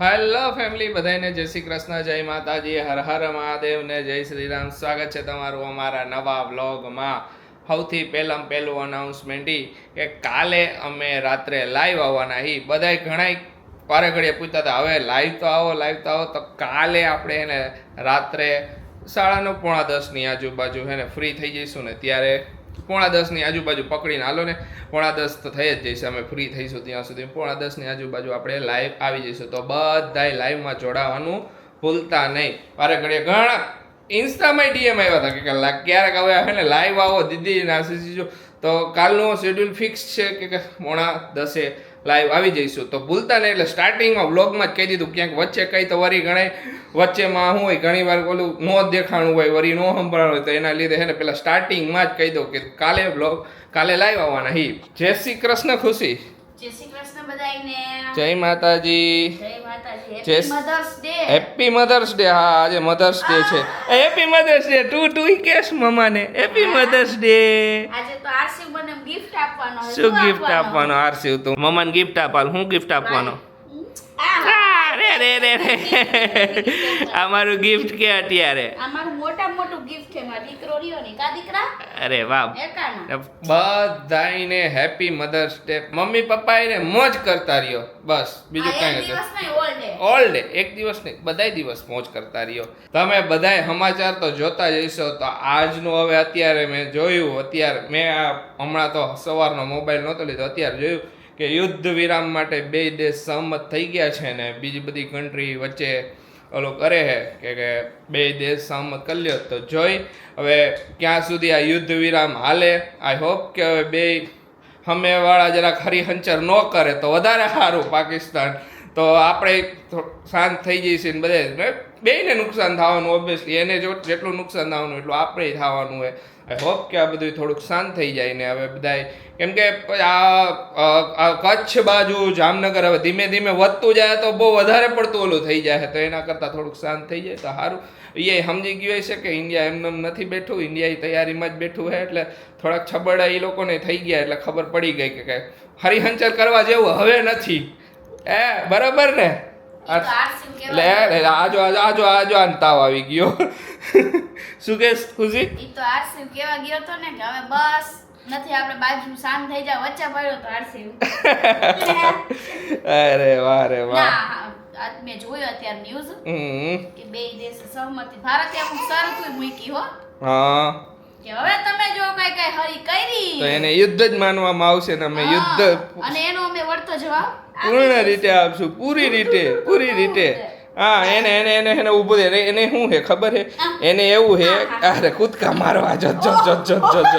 Hello family બધાને જય શ્રી કૃષ્ણ, જય માતાજી. હર હર મહાદેવ ને જય શ્રી રામ સ્વાગત છે તમારું અમારા નવા વ્લોગમાં. સૌથી પહેલાં પહેલું અનાઉન્સમેન્ટ ઈ કે કાલે અમે રાત્રે લાઈવ આવવાના હી. બધાય ઘણાય વારે ઘડીએ પૂછતા હતા, હવે લાઈવ તો આવો લાઈવ તો આવો. તો કાલે આપણે એને રાત્રે સાડા નવ પોણા દસની આજુબાજુ હે ને ફ્રી થઈ જઈશું ને, ત્યારે પોણા દસની આજુબાજુ પકડીને હાલો ને. પોણા દસ તો થઈ જ જઈશું, અમે ફ્રી થઈશું ત્યાં સુધી. પોણા દસની આજુબાજુ આપણે લાઈવ આવી જઈશું. તો બધાય લાઈવમાં જોડાવાનું ભૂલતા નહીં. વારે ઘડીએ ઘણા ઇન્સ્ટામાં ડીએમ આવ્યા હતા કે કલાક ક્યારેક હવે આવે ને લાઈવ આવો દીદી નાસી જો તો કાલનું શેડ્યુલ ફિક્સ છે કે પોણા દસે? લાઈવ આવી જઈશું. તો ભૂલતા નહીં, એટલે સ્ટાર્ટિંગમાં બ્લોગમાં જ કહી દીધું. ક્યાંક વચ્ચે કઈ તો વરી ગણાય. વચ્ચેમાં શું હોય, ઘણી વાર ઓલું નો દેખાણું હોય, વરી નો સંભળાણું હોય, તો એના લીધે છે ને પેલા સ્ટાર્ટિંગમાં જ કહી દઉં કે કાલે બ્લોગ કાલે લાઈવ આવવાના. હી. જય શ્રી કૃષ્ણ ખુશી. જય શ્રી કૃષ્ણ બધાયને. જય માતાજી. જય Mataji. Mother's day happy mother's day હા આજે મધર્સ ડે છે. હેપી મધર્સ ડે તું તું કેસ મમાને હેપી મધર્સ ડે આજે તો આરસી મને ગિફ્ટ આપવાનો. શું ગિફ્ટ આપવાનો? આરસી તું. મમાને ગિફ્ટ આપવાનું હું ગિફ્ટ આપવાનો? આ, રે રે રે અમારું આ મારું ગિફ્ટ કે અત્યારે? અમારું મોટા મોટું ગિફ્ટ છે મારા દીકરો રહ્યો ને કા દીકરા? અરે વાહ. બધાય બધાને happy mother's day mummy papa એને મોજ કરતા રહ્યો. બસ બીજું કઈ નથી. દિવસ નહીં ઓલ ડે ઓલ ડે એક દિવસ નહીં બધાય દિવસ મોજ કરતા રહ્યો. તમે બધાય સમાચાર તો જોતા જઈશો તો આજનું હવે અત્યારે મેં જોયું અત્યારે મેં આ હમણાં તો સવારનો મોબાઈલ નહોતો લીધો અત્યારે જોયું. કે યુદ્ધ વિરામ માટે બે દેશ સહમત થઈ ગયા છે ને બીજી બધી કન્ટ્રી વચ્ચે ઓલો કરે છે કે બે દેશ સહમત કરી લ્યો તો જોઈ. હવે ક્યાં સુધી આ યુદ્ધ વિરામ હાલે? આઈ હોપ કે હવે બે હમેવાળા જરાક હરિહંચર ન કરે તો વધારે સારું પાકિસ્તાન. તો આપણે શાંત થઈ જઈશું ને બધે બેયને નુકસાન થવાનું ઓબ્વિયસલી એને જો જેટલું નુકસાન થવાનું એટલું આપણે થવાનું હોય આઈ હોપ કે આ બધું થોડુંક શાંત થઈ જાય ને હવે બધાય, કેમ કે આ કચ્છ બાજુ, જામનગર હવે ધીમે ધીમે વધતું જાય તો બહુ વધારે પડતું ઓલું થઈ જાય તો એના કરતાં થોડુંક શાંત થઈ જાય તો સારું એ સમજી ગયું હશે કે ઇન્ડિયા એમને નથી બેઠું ઇન્ડિયા તૈયારીમાં જ બેઠું છે એટલે થોડાક છબડા એ લોકોને થઈ ગયા એટલે ખબર પડી ગઈ કે કે હરિહંચર કરવા જેવું હવે નથી. એ બરાબર ને? આજો આજો આજો આને તાવ આવી ગયો. શું કે ખુશી? તો આરસીવ કેવા ગયો તો ને કે હવે બસ નથી આપણે બાજુ શાંત થઈ જાય વચ્ચે પડ્યો તો આરસી અરે વાહ રે વાહ. મેં જોયો અત્યારે ન્યૂઝ કે બે દેશ સહમતી. ભારતે અમુક શરતો મૂકી હો. હા. કે હવે તમે જો કઈ કઈ હરી કરી. તો એને યુદ્ધ જ માનવામાં આવશે ને અમે યુદ્ધ અને એનો અમે વળતો જવાબ પૂર્ણ રીતે આપશું પૂરી રીતે પૂરી રીતે. હા એને એને એને એને ઊભું રહે એને- શું છે ખબર છે એને એવું છે અરે કૂદકા મારવા જત જત જત જત જત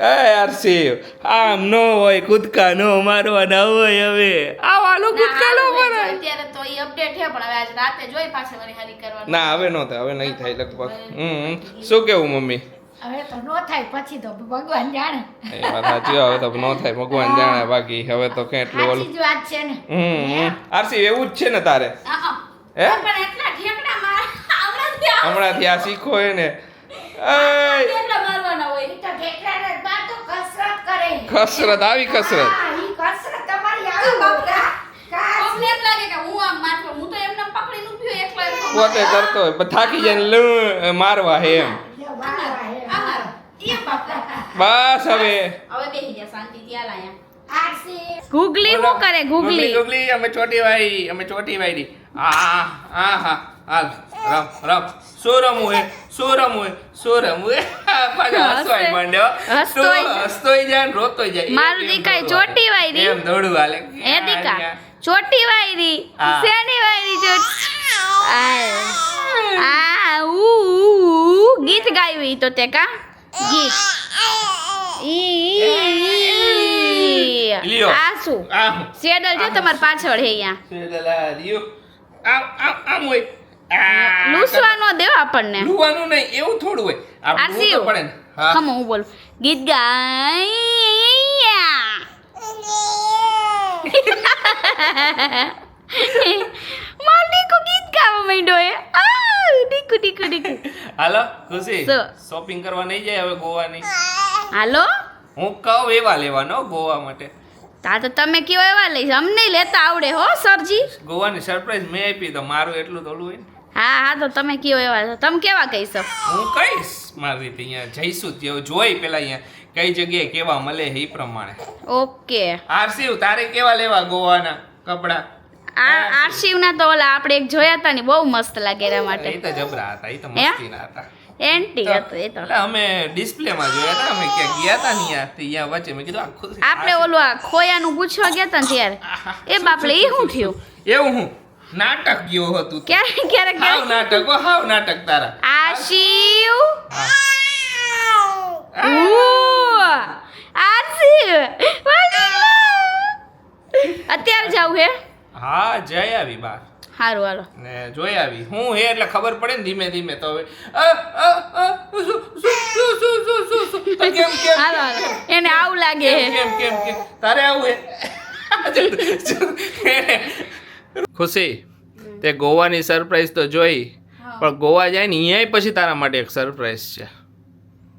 એ યાર શિવ આમ નો હોય કૂદકા નો મારવાના હોય હવે. આવાલો કૂદકા નો મારે અત્યારે તો એ અપડેટ છે પણ હવે આજ રાતે જોઈ પાછા વળી હરી કરવાનું. ના હવે નો થાય હવે નહીં થાય લગભગ. હમ. શું કેવું મમ્મી? હવે તો નો થાય પછી તો ભગવાન જાણે. એ વાત સાચી હવે તો નો થાય ભગવાન જાણે બાકી હવે તો કેટલું ઓલું સાચી વાત છે ને. હમ આરસી એવું જ છે ને તારે? હા, હા. હે? પણ એટલા ઠેકડા માર હમણાંથી આ આ શીખો હોય ને ઠેકડા મારવાના હોય તો કસરત કરે. કસરત આવી કસરત. હા, ઈ કસરત તમારી આવે બાપરા કાશ. એમ લાગે કે હું આમ મારતો હું તો એમને પકડીને ઊભી એકલો એકલો પોતે કરતો હોય પણ થાકી જાય ને લૂ મારવા હે એમ. લે વાહ, વાહ, હે. આ મારો. ઈ બાપા. બસ હવે. હવે બેહી જા શાંતિથી હાલ અહીંયા. ગુગલી શું કરે ગુગલી? ગુગલી અમે ચોટી વાળી અમે ચોટી વાળી. આ આ હા હાલ રમ રમ. શું રમવું હે? શું રમવું હે? શું રમવું હે? પાછો હસવાય હસે. માંડ્યો. હસતોય જાય ને રોતોય જાય. મારું દીકાય ચોટી વાયરી એમ દોડું હાલે એ દીકા? ચોટી વાયરી શેની વાયરી ચોટી આ આ ઉ, ગીત ગાયું તો તે કા? ગીત ઈ. આ શું? શેડલ જો તમારી પાછળ હે અહીંયા. સેડલા લ્યો. આમ આમ આમ હોય. લૂસવાનો દેવ આપણને. લૂવાનું નહીં એવું થોડું હોય. આ તો પડે ને. હા. ખમો હું બોલું. ગીત ગાયા. માર દીકો ગીત ગાવા માંડ્યો એ આ દીકુ ડીકુ ડીકુ. હાલો ખુશી. શોપિંગ કરવા નહીં જાય હવે ગોવાની? હાલો? હું કહું એવા લેવાનો ગોવા માટે. તા તો તમે કયો એવા લઈશ? અમને લેતા આવડે હો સરજી. ગોવાની સરપ્રાઈઝ મેં આપી તો મારું એટલું થોડું હોય હા હા તો તમે કયો એવા તમે કેવા કહીશો? હું કહીશ મારી રીતે અહીંયા જઈશું જ. જોઈ પેલા અહીંયા કઈ જગ્યાએ કેવા મળે એ પ્રમાણે. ઓકે. આરસીવ તારે કેવા લેવા ગોવાના કપડા? આ આરસીવના તો ઓલા આપણે એક જોયા હતા ને બહુ મસ્ત લાગે એના એ માટે તો જબરા હતા એ તો હે? મસ્તીના હતા. એન્ટી હતું એ તો. અમે ડિસ્પ્લેમાં જોયા હતા અમે ક્યાં ગયા હતા ને ત્યાં ત્યાં વચ્ચે મેં કીધું આ આપણે ઓલું આ ખોયાનું પૂછવા ગયા હતા ને ત્યારે. એ બાપલે એ શું થયું? એવું હું? નાટક ગયો હતું ક્યારેક હાવ નાટક હાવ નાટક તારા. ઉ, આશિવ અત્યારે જાવું હે? હા જઈ આવી બા સારું હાલો. ને જોઈ આવી. હું હે એટલે ખબર પડે ને ધીમે ધીમે તો હવે. કેમ કેમ હાલો હાલો. એને આવું લાગે કેમ કેમ કેમ તારે આવું હે? ખુશી તે ગોવાની સરપ્રાઈઝ તો જોઈ. પણ ગોવા જાય ને અહીંયા પછી તારા માટે એક સરપ્રાઈઝ છે.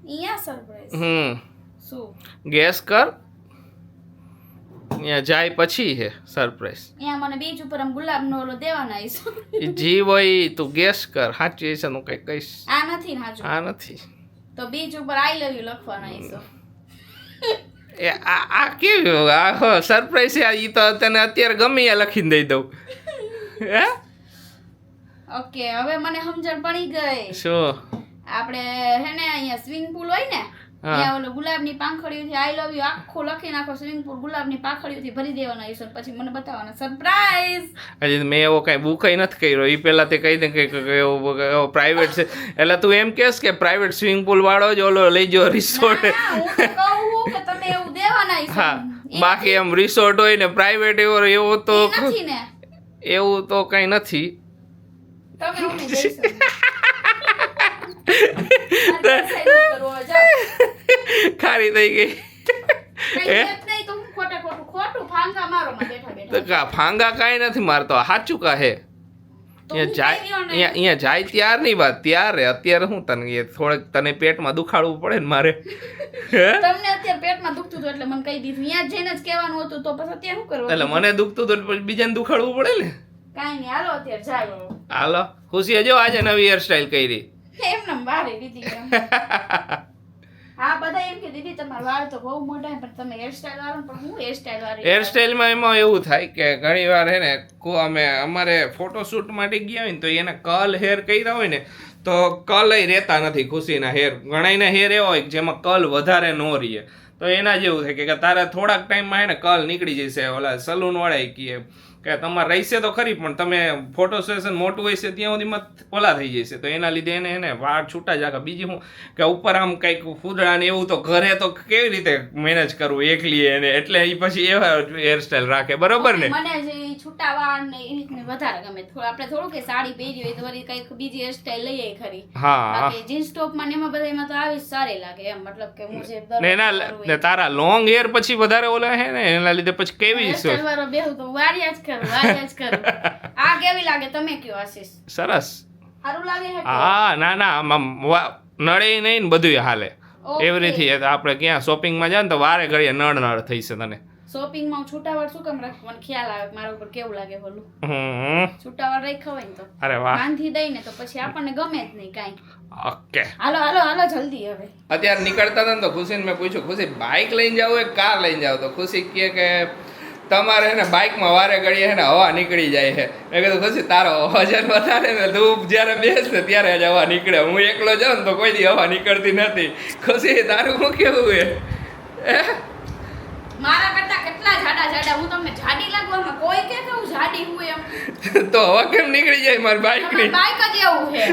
અહીંયા સરપ્રાઈઝ હમ. શું? ગેસ કર અહીંયા જાય પછી હે સરપ્રાઈઝ અહીંયા મને બીચ ઉપર આમ ગુલાબનો ઓલો દેવાના આવીશ જી હોય તું ગેસ કર સાચી હશે હું કંઈ કહીશ. આ નથી ને આ નથી. તો બીચ ઉપર આઈ લવ યુ લખવાનો આવીશ એ આ આ કેવું આ સરપ્રાઈઝ છે એ તો તને અત્યારે ગમે એ લખીને દઈ દઉં. હે? ઓકે હવે મને સમજણ પડી ગઈ. શું? આપણે હે ને અહીંયા સ્વિમિંગ પુલ હોય ને. ત્યાં ઓલો ગુલાબની પાંખડીઓથી આઈ લવ યુ આખો લખીને આખો સ્વિમિંગ પુલ ગુલાબની પાંખડીઓથી ભરી દેવાનો આવીશું પછી મને બતાવવાનો. સરપ્રાઈઝ હજી મેં એવો કાંઈ બુકઈ નથી કર્યો. એ પહેલાં તે કહી દે કે એવો પ્રાઇવેટ છે. એટલે તું એમ કહેશ કે પ્રાઇવેટ સ્વિમિંગ પુલ વાળો જ ઓલો લઈ જો રિસોર્ટ હું કહું કે તમે એવું દેવાના હા બાકી એમ રિસોર્ટ હોય ને પ્રાઇવેટ એવો એવો તો નથી ને. એવું તો કાંઈ નથી. તમે ખારી થઈ ગઈ. ફાંગા કાંઈ નથી મારતો. સાચું કહે અહીંયા જાય ત્યારની વાત. ત્યારે અત્યારે હું તને થોડેક તને પેટમાં દુખાડવું પડે ને મારે. તમને અત્યારે પેટમાં દુખતું એટલે મને કહી દીધું. અહીંયા જઈને જ કહેવાનું હતું તો પછી અત્યારે શું કરવું? એટલે મને દુખતું હતું પછી બીજાને દુખાડવું પડે ને? કાંઈ નહીં હાલો અત્યારે જાય. હાલો ખુશી જો આજે નવી હેરસ્ટાઈલ કરી. એમને બારે દીધી એમ. હા બધા એમ કે દીદી તમારા વાળ તો બહુ મોટા પણ તમે હેરસ્ટાઈલ વાળો પણ હું હેરસ્ટાઈલ વાળી હેરસ્ટાઈલમાં એમાં એવું થાય કે ઘણી વાર હે ને કો અમે અમારે ફોટોશૂટ માટે ગયા હોય ને તો એને કલ હેર કર્યા હોય ને તો કલ રહેતા નથી ખુશીના હેર ઘણાયના હેર એવા હોય કે જેમાં કલ વધારે ન રહીએ. તો એના જેવું થાય કે- તારે થોડાક ટાઈમમાં હે ને કલ નીકળી જશે ઓલા સલૂન વાળા કીએ કે તમારે રહેશે તો ખરી પણ તમે ફોટો સેશન મોટું હોય છે ત્યાં સુધીમાં ઓલા થઈ જશે. તો એના લીધે એને એને વાળ છૂટા જ રાખે બીજી હું કે ઉપર આમ કંઈક ફૂદડા ને એવું તો ઘરે તો કેવી રીતે મેનેજ કરવું એકલી એને? એટલે એ પછી એવા હેરસ્ટાઈલ રાખે. બરોબર ને? મને જે છૂટા વાળ ને એ રીતને વધારે ગમે. થોડું આપણે થોડું કે સાડી પહેરી હોય તો વળી કંઈક બીજી હેરસ્ટાઈલ લઈએ ખરી. હા. જીન્સ ટોપમાં ને એમાં બધા એમાં તો આવી સારી લાગે. એમ મતલબ કે હું જે ને એના ને તારા લોંગ હેર પછી વધારે ઓલા હે ને? એના લીધે પછી કેવી વાળો બેહું તો વાર્યા જ કરું વાર્યા જ કરું. આ કેવી લાગે? તમે કયો આશીષ? સરસ. સારું લાગે છે હા ના ના આમાં નહીં ને બધું હાલે. એવરીથી આપણે ક્યાં શોપિંગમાં જાય ને તો વારે ઘડીએ નળ નળ થઈ છે તને. શોપિંગમાં હું છૂટાવાળ શું કામ રાખવું મને ખ્યાલ આવે મારા ઉપર કેવું લાગે બોલું હમ. છૂટાવાળ રાખ્યા હોય ને તો. અરે વાહ. બાંધી દઈ ને તો પછી આપણને ગમે જ નહીં કાંઈ. ઓકે. હાલો હાલો હાલો જલ્દી હવે. અત્યારે નીકળતા હતા ને તો ખુશીને મેં પૂછ્યું ખુશી બાઇક લઈને જાવ કે કાર લઈને જાવ તો ખુશી કહે કે તમારે હે ને બાઇકમાં વારે ઘડીએ હે ને હવા નીકળી જાય છે મેં કીધું ખુશી તારો વજન વધારે ને ધૂપ જ્યારે બેસને ત્યારે જ હવા નીકળે. હું એકલો જાઉં ને તો કોઈ દી હવા નીકળતી નથી. ખુશી તારું શું કેવું એ મારા કરતા કેટલા જાડા જાડા. હું તમને જાડી લાગવામાં કોઈ કે કે હું જાડી હું એમ. તો હવા કેમ નીકળી જાય મારી બાઇકની? ની બાઈક જ એવું છે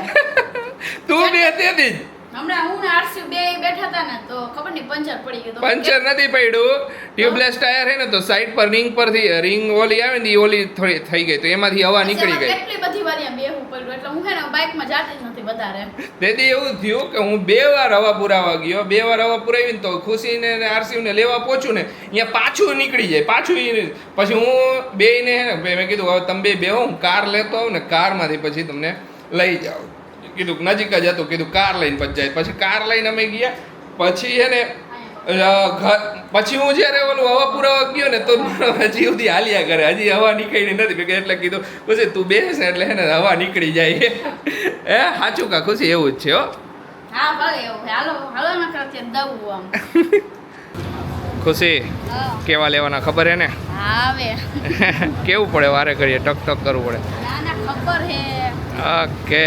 તું બે તેથી જ. હમણાં હું ને આરસી બે બેઠા હતા ને તો ખબર નહીં પંચર પડી ગયું પંચર નથી પડ્યું. ટ્યુબલેસ ટાયર હે ને તો સાઈડ પર રિંગ પરથી રિંગ ઓલી આવે ને ઓલી થોડી થઈ ગઈ તો એમાંથી હવા નીકળી ગઈ. બધી વાર પડ્યું એટલે હું હે ને બાઇકમાં જાતી જ નથી વધારે. તેથી એવું થયું કે હું બે વાર હવા પુરાવા ગયો. બે વાર હવા પુરાવીને તો ખુશીને ને આરસીને લેવા પહોંચું ને અહીંયા પાછું નીકળી જાય પાછું પછી હું બેને હે ને મેં કીધું હવે તમે બે બેહો હું કાર લેતો આવું ને કારમાંથી પછી તમને લઈ જાઉં. કીધું નજીક જ હતું કીધું કાર લઈને પછી પછી કાર લઈને અમે ગયા. પછી છે ને પછી હું જ્યારે ઓલું હવા પુરાવા ગયો ને તો હજી સુધી હાલ્યા કરે. હજી હવા નીકળી નથી. એટલે કીધું ખુશી તું બેસ એટલે હે ને હવા નીકળી જાય. હે સાચું કા ખુશી? એવું જ છે હો. ખુશી કેવા લેવાના ખબર હે ને કેવું પડે વારે કરીએ ટક ટક કરવું પડે. ઓકે.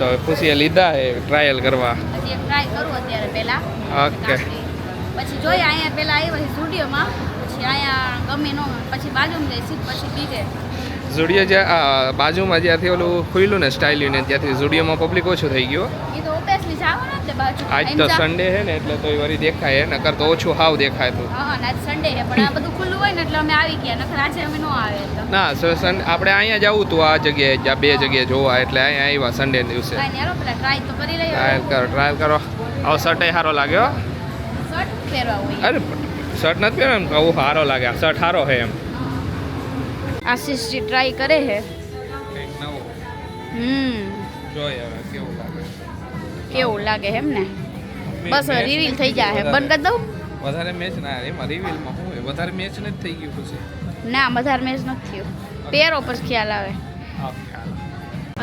તો ખુશીએ લીધા એ ટ્રાયલ કરવા. હજી એક ટ્રાય કરું અત્યારે પહેલા. ઓકે. પછી જોઈએ અહીંયા પહેલા આવ્યા છે સ્ટુડિયોમાં. પછી અહીંયા ગમે નો પછી બાજુમાં જઈશું પછી બીજે. ઝુડિયો જ્યાં બાજુમાં જ્યાંથી ઓલું ખુલ્લું ને સ્ટાઇલ યુનિયન ત્યાંથી ઝુડિયોમાં પબ્લિક ઓછું થઈ ગયું. એ તો આજ તો સન્ડે છે ને એટલે તો વળી દેખાય નકર તો ઓછું હાવ દેખાય તો. હા આજ સન્ડે છે પણ આ બધું ખુલ્લું હોય ને એટલે અમે આવી ગયા નકર આજે અમે નો આવે તો. ના સર સન આપણે અહીંયા જવું તું આ જગ્યાએ જ્યાં બે જગ્યાએ જોવા એટલે અહીંયા આવ્યા સન્ડે દિવસે. પેલા ટ્રાય તો કરી લઈએ. ટ્રાયલ કરો ટ્રાયલ કરો. આવો શર્ટ સારો લાગ્યો શર્ટ પહેરવા હોય. અરે શર્ટ નથી પહેર્યો એમ આવું સારો લાગે શર્ટ સારો છે એમ. આશીષજી ટ્રાય કરે છે હમ. જોઈએ હવે કેવું લાગે એમ ને? બસ રિવીલ થઈ જાય. બંધ કરી દઉં? વધારે મેચ ના એમાં રિવીલમાં શું હોય વધારે મેચ નથી થઈ ગયું પછી. ના વધારે મેચ નથી થયું. પેરો પર ખ્યાલ આવે.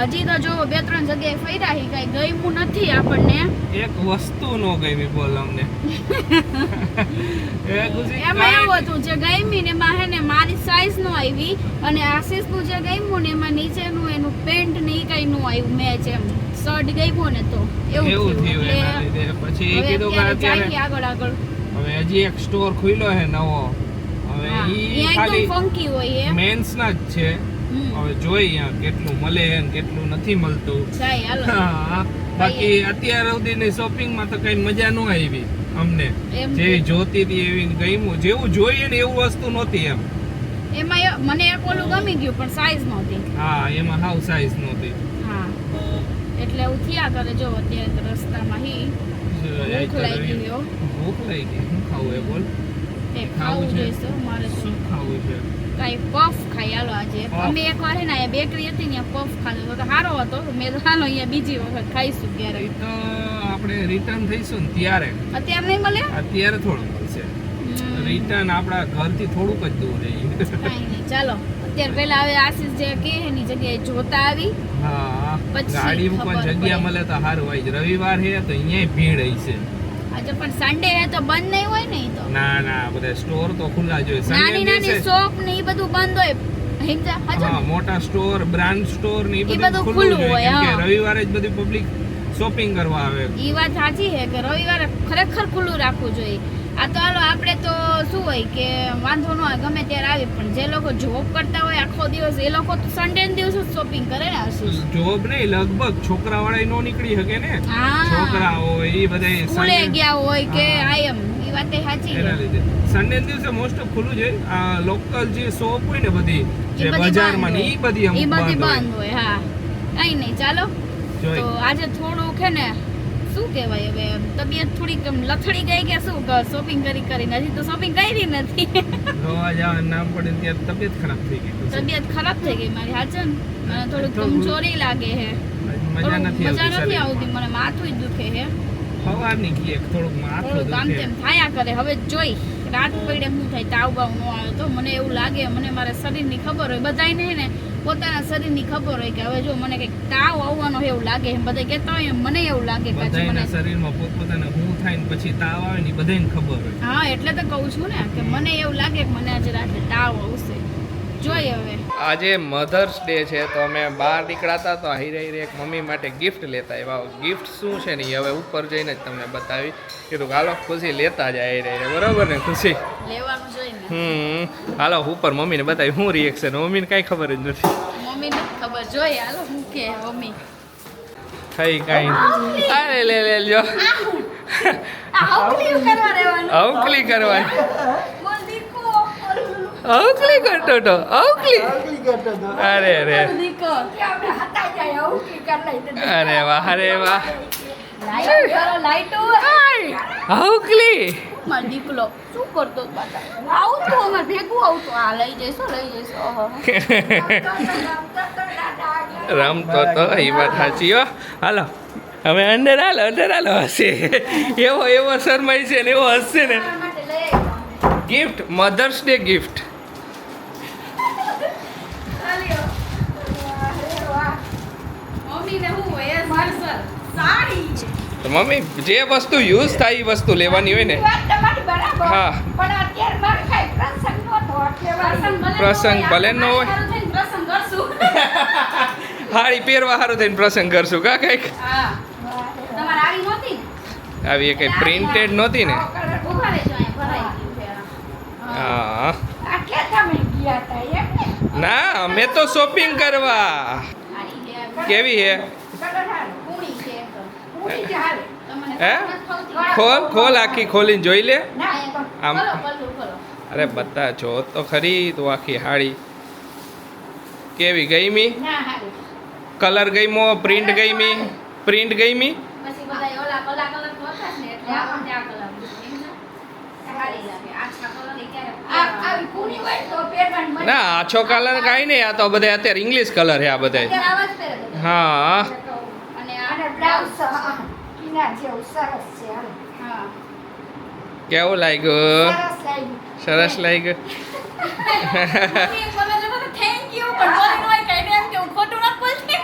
હજી તો જો બે ત્રણ જગ્યાએ ફર્યા હી કઈ ગયું નથી આપણને. એક વસ્તુ નો ગમી બોલ અમને. એ એમાં એવું હતું જે ગમી ને એમાં હે ને મારી સાઈઝ નો આવી અને આશીષનું જે ગમ્યું ને એમાં નીચેનું એનું પેન્ટ ને ઈ કઈ નું આવ્યું મેચ એમ. શર્ટ ગમ્યો ને તો એવું થયું. એના લીધે. પછી એ કીધું કે અત્યારે આગળ આગળ. હવે હજી એક સ્ટોર ખુલ્યો છે નવો. હવે ઈ ખાલી ફંકી હોય એ મેન્સ ના જ છે. હવે જોઈ કેટલું મળે ને કેટલું નથી મળતું. બાકી અત્યાર સુધીની શોપિંગમાં તો કઈ મજા ન આવી અમને. જે જોતી હતી એવી ગમ્યું. જેવું જોઈએ ને એવું વસ્તુ નહોતી એમ. એમાં મને ઓલું ગમી ગયું પણ સાઈઝ નહોતી. હા એમાં હાવ સાઈઝ નહોતી. એટલે એવું થયા કરે જો અત્યારે રસ્તામાં હી. ભૂખ લાગી ગયો ભૂખ લાગી શું ખાવું એ બોલ? એ ખાવું જોઈશે મારે શું ખાવું છે? કાંઈ પફ ખાઈ હાલો આજે. અમે એક વાર હે ને બેકરી હતી ને પફ ખાધો તો સારો હતો. મેં તો હાલો અહીંયા બીજી વખત ખાઈશું ક્યારે તો આપણે રિટર્ન થઈશું ને ત્યારે. અત્યારે નહીં મળે? અત્યારે થોડું મળશે. રિટર્ન આપણા ઘરથી થોડુંક જ દૂર નહીં ચાલો. અત્યારે પેલા હવે આશીષ જે કે એની જગ્યાએ જોતા આવી. હા ગાડી મૂકવાની જગ્યા મળે તો સારું હોય. રવિવાર હે તો અહીંયા ભીડ હશે આજે પણ સન્ડે હે તો બંધ નહીં હોય ને તો? ના ના બધા સ્ટોર તો ખુલ્લા જ હોય. નાની નાની શોપ ને એ બધું બંધ હોય. હા મોટા સ્ટોર બ્રાન્ડ સ્ટોર ને એ બધું ખુલ્લું હોય. કે હા. રવિવારે જ બધી પબ્લિક શોપિંગ કરવા આવે. ઈ વાત સાચી છે કે રવિવારે ખરેખર ખુલ્લું રાખવું જોઈએ. આ તો હાલો આપણે તો શું હોય કે વાંધો ન હોય ગમે ત્યારે આવી પણ જે લોકો જોબ કરતા હોય આખો દિવસ એ લોકો તો સન્ડે દિવસ જ શોપિંગ કરે ને આશીષ જોબ નહીં લગભગ છોકરા વાળા નો નીકળી શકે ને. હા. છોકરા હોય એ બધા સ્કૂલે ગયા હોય કે આયમ એ વાતે સાચી એના લીધે. સન્ડે દિવસે મોસ્ટ ઓફ ખુલ્લું છે આ લોકલ જે શોપ હોય ને બધી જે બજારમાં ને બંધ બધી એ બંધ બંધ હોય. હા. કઈ નહીં ચાલો. તો આજે થોડું છે ને શું કહેવાય હવે? તબિયત થોડીક લથડી ગઈ કે શું? શોપિંગ કરી કરીને. હજી તો શોપિંગ કરી નથી. ગોવા જવાનું નામ પડે ત્યારે તબિયત ખરાબ થઈ ગઈ તબિયત ખરાબ થઈ ગઈ મારી. હાચન મને થોડુંક થોડું- કમજોરી લાગે છે મજા નથી મજા નથી આવતી. મને માથું જ દુખે છે સવારની ગઈ એક થોડુંક માથું થોડુંક આમ તેમ થાયા કરે. હવે જોઈ રાત પડે શું થાય? તાવ બાવ ન આવે તો મને એવું લાગે મને મારા શરીરની ખબર હોય. બધાને હે ને પોતાના શરીરની ખબર હોય કે હવે જો મને કંઈક તાવ આવવાનો હોય એવું લાગે એમ બધા કહેતા હોય એમ મને એવું લાગે કે મને. શરીરમાં પોતપોતાને હું થાય ને પછી તાવ આવે ને બધાને ખબર હોય. હા એટલે તો કહું છું ને કે મને એવું લાગે કે મને આજે રાતે તાવ આવશે. જોઈએ હવે. આજે મધર્સ ડે છે તો અમે બહાર નીકળાતા તો હિરે હિરે એક મમ્મી માટે ગિફ્ટ લેતા આવ્યા. ગિફ્ટ શું છે ને હવે ઉપર જઈને જ તમને બતાવી. કીધું હાલો ખુશી લેતા જાય હીરે બરોબર ને ખુશી? લેવાનું હમ. હાલો ઉપર મમ્મીને બતાવી. શું રિએક્શન મમ્મીને કાંઈ ખબર જ નથી. મમ્મીને ખબર. જોઈએ હાલો હું કે મમ્મી? થઈ કાંઈ. અરે લે લે લ્યો. આવકલી કરવાની. અવકલી કરતો તો અવકલી અરે અરે. હતા અરે વાહ અરે વાહ. અવકલી દીકલો શું કરતો આવતો અમાર ભેગું આવતો આ લઈ જઈશો લઈ જઈશો રમતો તો એ વાત સાચી હો. હાલો હવે અંદર હાલો અંદર હાલો હશે. એવો એવો શરમાય છે ને એવો હસશે ને. ગિફ્ટ મધર્સ ડે ગિફ્ટ ચાલ્યો. વાહ રે વાહ. મમ્મીને શું હોય મારી સાડી છે. તો મમ્મી જે વસ્તુ યુઝ થાય એ વસ્તુ લેવાની હોય ને. હા. પણ અત્યારે મારે કાંઈ પ્રસંગ ભલે ન હોય. હાડી પહેરવા સારું થઈને પ્રસંગ કરશું. કા કંઈક? આવી કઈ એ કંઈ પ્રિન્ટેડ નહોતી ને? હા? ના? અમે તો શોપિંગ કરવા. કેવી હે Colour હારો. કુણી છે એક. ઊંડી જ હારે. તમને હે? ખોલ ખોલ આખી ખોલીને જોઈ લે. આમ. અરે બધા જો તો ખરી તું આખી હાડી કેવી ગઈ મી કલર ગઈમો પ્રિન્ટ ગઈમી? પ્રિન્ટ જ ને. આછા કલર કાંઈ નહીં આ તો બધા અત્યારે ઇંગ્લિશ કલર છે આ બધા. હા. અને બ્લાઉઝ કિનાર જેવું સરસ છે હા. કેવું લાગ્યું? સરસ લાગ્યું. ન હોય કે એને એમ કે હું ખોટું નથી બોલતી.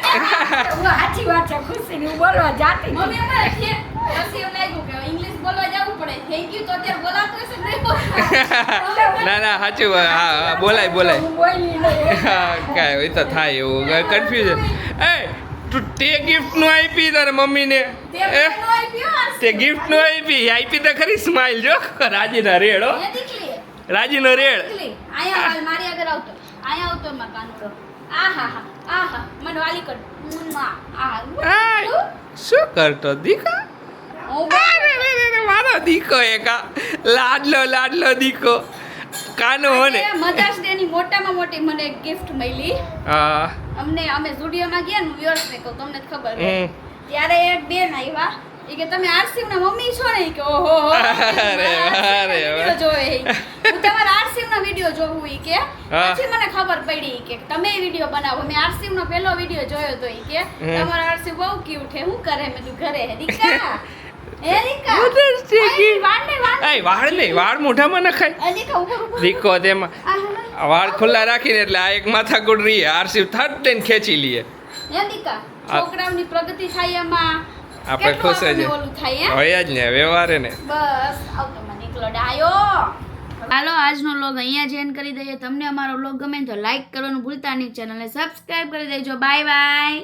હું સાચી વાત છે ખુશીની હું બોલવા જાતી મમ્મી અમારે પછી એમ લાગ્યું કે ઇંગ્લિશ બોલવા જવું પડે. થેન્ક યુ તો અત્યારે બોલાતું હશે નહીં ના ના સાચું હા હા બોલાય બોલાય. કાંઈ હોય તો થાય એવું. કન્ફ્યુઝન એ તું તે ગિફ્ટનું આપી તારે મમ્મીને. તે નો ગિફ્ટનું આપી. આપી તો ખરી સ્માઈલ જો. રાજીના રેડ. રાજી નો રેડ. મારી આગળ આવતો. આહા આહા. મને વાલી કર. આહા. શું કરતો દીકો? મારો દીકો એકા લાડલો લાડલો દીકો. કાનો હોને. મધર્સ ડે ની મોટામાં મોટી મને ગિફ્ટ મળી હા. અમને અમે સ્ટુડિયોમાં ગયા ને વ્યુઅર્સ ને કહું તમને ખબર. ત્યારે એક બેન આવ્યા એ કે તમે આરસીમ ના મમ્મી છો ને? કે ઓહો અરે, અરે, વિડિયો જોવે હું તમારા આરસીમ ના વિડિયો જોઉં ઈ કે. પછી મને ખબર પડી કે તમે વિડિયો બનાવો. મેં આરસીમ નો પહેલો વિડિયો જોયો તો ઈ કે. તમારો આરસીવ બહુ ક્યુટ હે હું કરે? મેં તું ઘરે હે દીકા હે દીકા Mother's Day આય, gift. વાળ ને વાળ એ વાળ નહીં વાળ મોઢામાં નખાય. આ દીકા ઉપર ઉપર દીકો તેમાં. આ હા, આ વાળ ખુલ્લા રાખીને એટલે આ એક માથાકૂટ રહી આરસી થર્ડ લઈને ખેંચી લઈએ હે દીકા આ- છોકરાઓની પ્રગતિ થાય એમાં આપણે ખુશ જ આપણને ઓલું થાય હે? હોય જ ને વ્યવહારે ને. બસ આવતો મને એકલો ડાયો હાલો આજનો લોગ અહીંયા જ એન્ડ કરી દઈએ. તમને અમારો લોગ ગમે તો લાઈક કરવાનું ભૂલતા નહીં. ચેનલને સબસ્ક્રાઇબ કરી દેજો. Bye bye